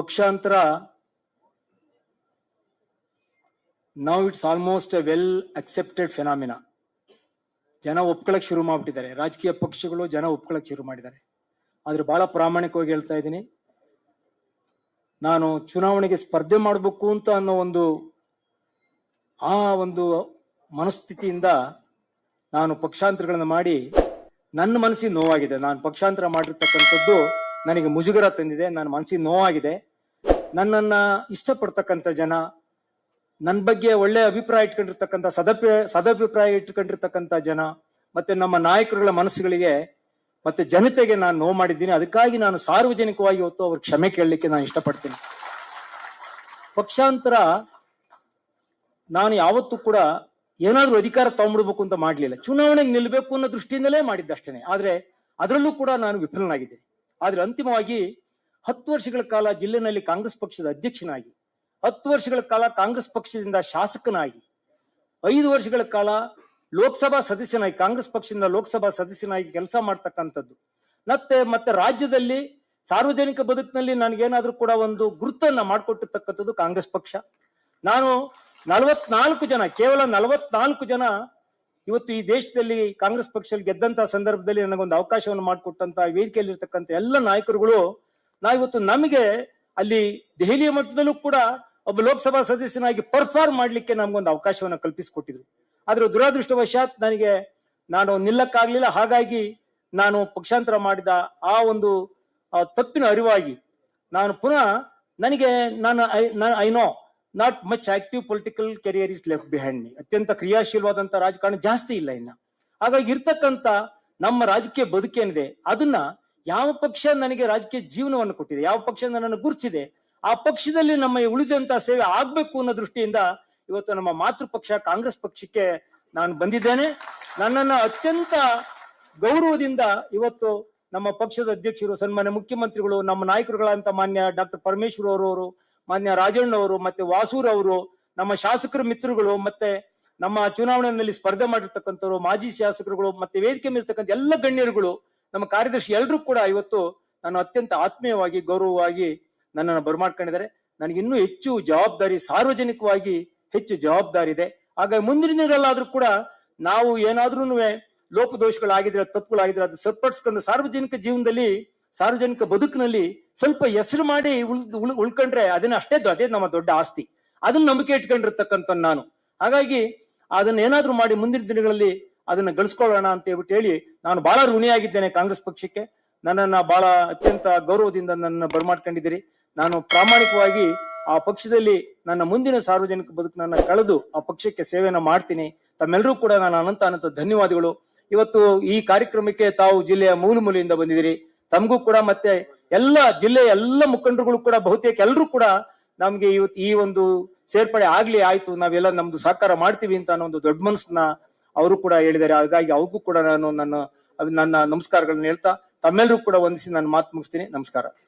ಪಕ್ಷಾಂತರ. ನಾವು it's almost a well accepted phenomena ಜನ ಒಪ್ಕೊಳಕ್ ಶುರು ಮಾಡ್ಬಿಟ್ಟಿದ್ದಾರೆ. ರಾಜಕೀಯ ಪಕ್ಷಗಳು ಜನ ಒಪ್ಕೊಳಕ್ ಶುರು ಮಾಡಿದ್ದಾರೆ. ಆದ್ರೆ ಬಹಳ ಪ್ರಾಮಾಣಿಕವಾಗಿ ಹೇಳ್ತಾ ಇದ್ದೀನಿ. ನಾನು ಚುನಾವಣೆಗೆ ಸ್ಪರ್ಧೆ ಮಾಡಬೇಕು ಅಂತ ಅನ್ನೋ ಒಂದು, ಆ ಒಂದು ಮನಸ್ಥಿತಿಯಿಂದ ನಾನು ಪಕ್ಷಾಂತರಗಳನ್ನು ಮಾಡಿ ನನ್ನ ಮನಸ್ಸಿಗೆ ನೋವಾಗಿದೆ. ನಾನು ಪಕ್ಷಾಂತರ ಮಾಡಿರ್ತಕ್ಕಂಥದ್ದು ನನಗೆ ಮುಜುಗರ ತಂದಿದೆ. ನನ್ನ ಮನಸ್ಸಿಗೆ ನೋವಾಗಿದೆ. ನನ್ನನ್ನ ಇಷ್ಟಪಡ್ತಕ್ಕಂಥ ಜನ ನನ್ನ ಬಗ್ಗೆ ಒಳ್ಳೆ ಅಭಿಪ್ರಾಯ ಇಟ್ಕೊಂಡಿರ್ತಕ್ಕಂಥ ಸದಪ್ಯ, ಸದಭಿಪ್ರಾಯ ಇಟ್ಕೊಂಡಿರ್ತಕ್ಕಂಥ ಜನ, ಮತ್ತೆ ನಮ್ಮ ನಾಯಕರುಗಳ ಮನಸ್ಸುಗಳಿಗೆ, ಮತ್ತೆ ಜನತೆಗೆ ನಾನು ನೋವು ಮಾಡಿದ್ದೀನಿ. ಅದಕ್ಕಾಗಿ ನಾನು ಸಾರ್ವಜನಿಕವಾಗಿ ಹೊತ್ತು ಅವ್ರ ಕ್ಷಮೆ ಕೇಳಲಿಕ್ಕೆ ನಾನು ಇಷ್ಟಪಡ್ತೀನಿ. ಪಕ್ಷಾಂತರ ನಾನು ಯಾವತ್ತೂ ಕೂಡ ಏನಾದ್ರೂ ಅಧಿಕಾರ ತಗೊಂಡ್ಬಿಡ್ಬೇಕು ಅಂತ ಮಾಡಲಿಲ್ಲ. ಚುನಾವಣೆಗೆ ನಿಲ್ಬೇಕು ಅನ್ನೋ ದೃಷ್ಟಿಯಿಂದಲೇ ಮಾಡಿದ್ದಷ್ಟೇನೆ. ಆದ್ರೆ, ಅದರಲ್ಲೂ ಕೂಡ ನಾನು ವಿಫಲನಾಗಿದ್ದೇನೆ. ಆದ್ರೆ ಅಂತಿಮವಾಗಿ ಹತ್ತು ವರ್ಷಗಳ ಕಾಲ ಜಿಲ್ಲೆನಲ್ಲಿ ಕಾಂಗ್ರೆಸ್ ಪಕ್ಷದ ಅಧ್ಯಕ್ಷನಾಗಿ, ಹತ್ತು ವರ್ಷಗಳ ಕಾಲ ಕಾಂಗ್ರೆಸ್ ಪಕ್ಷದಿಂದ ಶಾಸಕನಾಗಿ, ಐದು ವರ್ಷಗಳ ಕಾಲ ಲೋಕಸಭಾ ಸದಸ್ಯನಾಗಿ, ಕಾಂಗ್ರೆಸ್ ಪಕ್ಷದಿಂದ ಲೋಕಸಭಾ ಸದಸ್ಯನಾಗಿ ಕೆಲಸ ಮಾಡ್ತಕ್ಕಂಥದ್ದು. ಮತ್ತೆ ಮತ್ತೆ ರಾಜ್ಯದಲ್ಲಿ ಸಾರ್ವಜನಿಕ ಬದುಕಿನಲ್ಲಿ ನನಗೇನಾದ್ರೂ ಕೂಡ ಒಂದು ಗುರುತನ್ನ ಮಾಡಿಕೊಟ್ಟಿರ್ತಕ್ಕಂಥದ್ದು ಕಾಂಗ್ರೆಸ್ ಪಕ್ಷ. ನಾನು ನಲವತ್ನಾಲ್ಕು ಜನ, ಕೇವಲ ನಲವತ್ನಾಲ್ಕು ಜನ ಇವತ್ತು ಈ ದೇಶದಲ್ಲಿ ಕಾಂಗ್ರೆಸ್ ಪಕ್ಷದಲ್ಲಿ ಗೆದ್ದಂತಹ ಸಂದರ್ಭದಲ್ಲಿ ನನಗೊಂದು ಅವಕಾಶವನ್ನು ಮಾಡಿಕೊಟ್ಟಂತ ವೇದಿಕೆಯಲ್ಲಿ ಇರ್ತಕ್ಕಂಥ ಎಲ್ಲ ನಾಯಕರುಗಳು ನಾವಿವತ್ತು ನಮಗೆ ಅಲ್ಲಿ ದೆಹಲಿಯ ಮಟ್ಟದಲ್ಲೂ ಕೂಡ ಒಬ್ಬ ಲೋಕಸಭಾ ಸದಸ್ಯನಾಗಿ ಪರ್ಫಾರ್ಮ್ ಮಾಡಲಿಕ್ಕೆ ನಮ್ಗೊಂದು ಅವಕಾಶವನ್ನು ಕಲ್ಪಿಸಿಕೊಟ್ಟಿದ್ರು. ಆದ್ರೆ ದುರಾದೃಷ್ಟವಶಾತ್ ನನಗೆ ನಾನು ನಿಲ್ಲಕ್ಕಾಗ್ಲಿಲ್ಲ. ಹಾಗಾಗಿ ನಾನು ಪಕ್ಷಾಂತರ ಮಾಡಿದ ಆ ಒಂದು ತಪ್ಪಿನ ಅರಿವಾಗಿ ನಾನು ಪುನಃ ನನಗೆ ನಾನು, I know not much active political career is left behind me ಅತ್ಯಂತ ಕ್ರಿಯಾಶೀಲವಾದಂತ ರಾಜಕಾರಣ ಜಾಸ್ತಿ ಇಲ್ಲ ಇನ್ನ. ಹಾಗಾಗಿ ಇರ್ತಕ್ಕಂಥ ನಮ್ಮ ರಾಜಕೀಯ ಬದುಕೇನಿದೆ, ಅದನ್ನ ಯಾವ ಪಕ್ಷ ನನಗೆ ರಾಜಕೀಯ ಜೀವನವನ್ನು ಕೊಟ್ಟಿದೆ, ಯಾವ ಪಕ್ಷ ನನ್ನನ್ನು ಗುರುತಿಸಿದೆ, ಆ ಪಕ್ಷದಲ್ಲಿ ನಮ್ಮ ಉಳಿದಂತ ಸೇವೆ ಆಗ್ಬೇಕು ಅನ್ನೋ ದೃಷ್ಟಿಯಿಂದ ಇವತ್ತು ನಮ್ಮ ಮಾತೃ ಪಕ್ಷ, ಕಾಂಗ್ರೆಸ್ ಪಕ್ಷಕ್ಕೆ ನಾನು ಬಂದಿದ್ದೇನೆ. ನನ್ನನ್ನು ಅತ್ಯಂತ ಗೌರವದಿಂದ ಇವತ್ತು ನಮ್ಮ ಪಕ್ಷದ ಅಧ್ಯಕ್ಷರು, ಸನ್ಮಾನ್ಯ ಮುಖ್ಯಮಂತ್ರಿಗಳು, ನಮ್ಮ ನಾಯಕರುಗಳಂತ ಮಾನ್ಯ ಡಾಕ್ಟರ್ ಪರಮೇಶ್ವರ್ ಅವರು, ಮಾನ್ಯ ರಾಜಣ್ಣ ಅವರು, ಮತ್ತೆ ವಾಸೂರ್ ಅವರು, ನಮ್ಮ ಶಾಸಕರ ಮಿತ್ರಗಳು, ಮತ್ತೆ ನಮ್ಮ ಚುನಾವಣೆಯಲ್ಲಿ ಸ್ಪರ್ಧೆ ಮಾಡಿರ್ತಕ್ಕಂಥವ್ರು, ಮಾಜಿ ಶಾಸಕರುಗಳು, ಮತ್ತೆ ವೇದಿಕೆ ಮೇಲಿರ್ತಕ್ಕಂಥ ಎಲ್ಲ ಗಣ್ಯರುಗಳು ನಮ್ಮ ಕಾರ್ಯದರ್ಶಿ ಎಲ್ಲರೂ ಕೂಡ ಇವತ್ತು ನಾನು ಅತ್ಯಂತ ಆತ್ಮೀಯವಾಗಿ, ಗೌರವವಾಗಿ ನನ್ನನ್ನು ಬರಮಾಡ್ಕೊಂಡಿದ್ದಾರೆ. ನನಗೆ ಇನ್ನೂ ಹೆಚ್ಚು ಜವಾಬ್ದಾರಿ, ಸಾರ್ವಜನಿಕವಾಗಿ ಹೆಚ್ಚು ಜವಾಬ್ದಾರಿ ಇದೆ. ಹಾಗಾಗಿ ಮುಂದಿನ ದಿನಗಳಲ್ಲಾದ್ರೂ ಕೂಡ ನಾವು ಏನಾದ್ರೂ ಲೋಪದೋಷಗಳಾಗಿದ್ರೆ, ತಪ್ಪುಗಳಾಗಿದ್ರೆ, ಅದು ಸರಿಪಡಿಸ್ಕೊಂಡು ಸಾರ್ವಜನಿಕ ಜೀವನದಲ್ಲಿ, ಸಾರ್ವಜನಿಕ ಬದುಕಿನಲ್ಲಿ ಸ್ವಲ್ಪ ಹೆಸರು ಮಾಡಿ ಉಳ್, ಉಳ್- ಉಳ್ಕೊಂಡ್ರೆ ಅದನ್ನ ಅಷ್ಟೇ ಅದೇ ನಮ್ಮ ದೊಡ್ಡ ಆಸ್ತಿ. ಅದನ್ನ ನಂಬಿಕೆ ಇಟ್ಕೊಂಡಿರ್ತಕ್ಕಂಥ ನಾನು. ಹಾಗಾಗಿ ಅದನ್ನ ಏನಾದ್ರೂ ಮಾಡಿ ಮುಂದಿನ ದಿನಗಳಲ್ಲಿ ಅದನ್ನ ಗಳಿಸ್ಕೊಳ್ಳೋಣ ಅಂತ ಹೇಳ್ಬಿಟ್ಟು ಹೇಳಿ ನಾನು ಬಹಳ ಋಣಿಯಾಗಿದ್ದೇನೆ ಕಾಂಗ್ರೆಸ್ ಪಕ್ಷಕ್ಕೆ. ನನ್ನನ್ನ ಬಹಳ ಅತ್ಯಂತ ಗೌರವದಿಂದ ನನ್ನ ಬರಮಾಡ್ಕೊಂಡಿದ್ದೀರಿ. ನಾನು ಪ್ರಾಮಾಣಿಕವಾಗಿ ಆ ಪಕ್ಷದಲ್ಲಿ ನನ್ನ ಮುಂದಿನ ಸಾರ್ವಜನಿಕ ಬದುಕನ್ನ ಕಳೆದು ಆ ಪಕ್ಷಕ್ಕೆ ಸೇವೆಯನ್ನ ಮಾಡ್ತೀನಿ. ತಮ್ಮೆಲ್ಲರೂ ಕೂಡ ನಾನು ಅನಂತ ಅನಂತ ಧನ್ಯವಾದಗಳು. ಇವತ್ತು ಈ ಕಾರ್ಯಕ್ರಮಕ್ಕೆ ತಾವು ಜಿಲ್ಲೆಯ ಮೂಲ ಮೂಲೆಯಿಂದ ಬಂದಿದ್ದೀರಿ. ತಮಗೂ ಕೂಡ ಮತ್ತೆ ಎಲ್ಲ ಜಿಲ್ಲೆಯ ಎಲ್ಲ ಮುಖಂಡರುಗಳು ಕೂಡ ಬಹುತೇಕ ಎಲ್ಲರೂ ಕೂಡ ನಮ್ಗೆ ಇವತ್ತು ಈ ಒಂದು ಸೇರ್ಪಡೆ ಆಗ್ಲಿ, ಆಯ್ತು, ನಾವೆಲ್ಲ ನಮ್ದು ಸಹಕಾರ ಮಾಡ್ತೀವಿ ಅಂತ ಅನ್ನೋ ಒಂದು ದೊಡ್ಡ ಮನಸ್ಸನ್ನ ಅವರು ಕೂಡ ಹೇಳಿದ್ದಾರೆ. ಹಾಗಾಗಿ ಅವ್ರಿಗೂ ಕೂಡ ನಾನು ನನ್ನ ನನ್ನ ನಮಸ್ಕಾರಗಳನ್ನ ಹೇಳ್ತಾ ತಮ್ಮೆಲ್ಲರೂ ಕೂಡ ವಂದಿಸಿ ನಾನು ಮಾತು ಮುಗಿಸ್ತೀನಿ. ನಮಸ್ಕಾರ.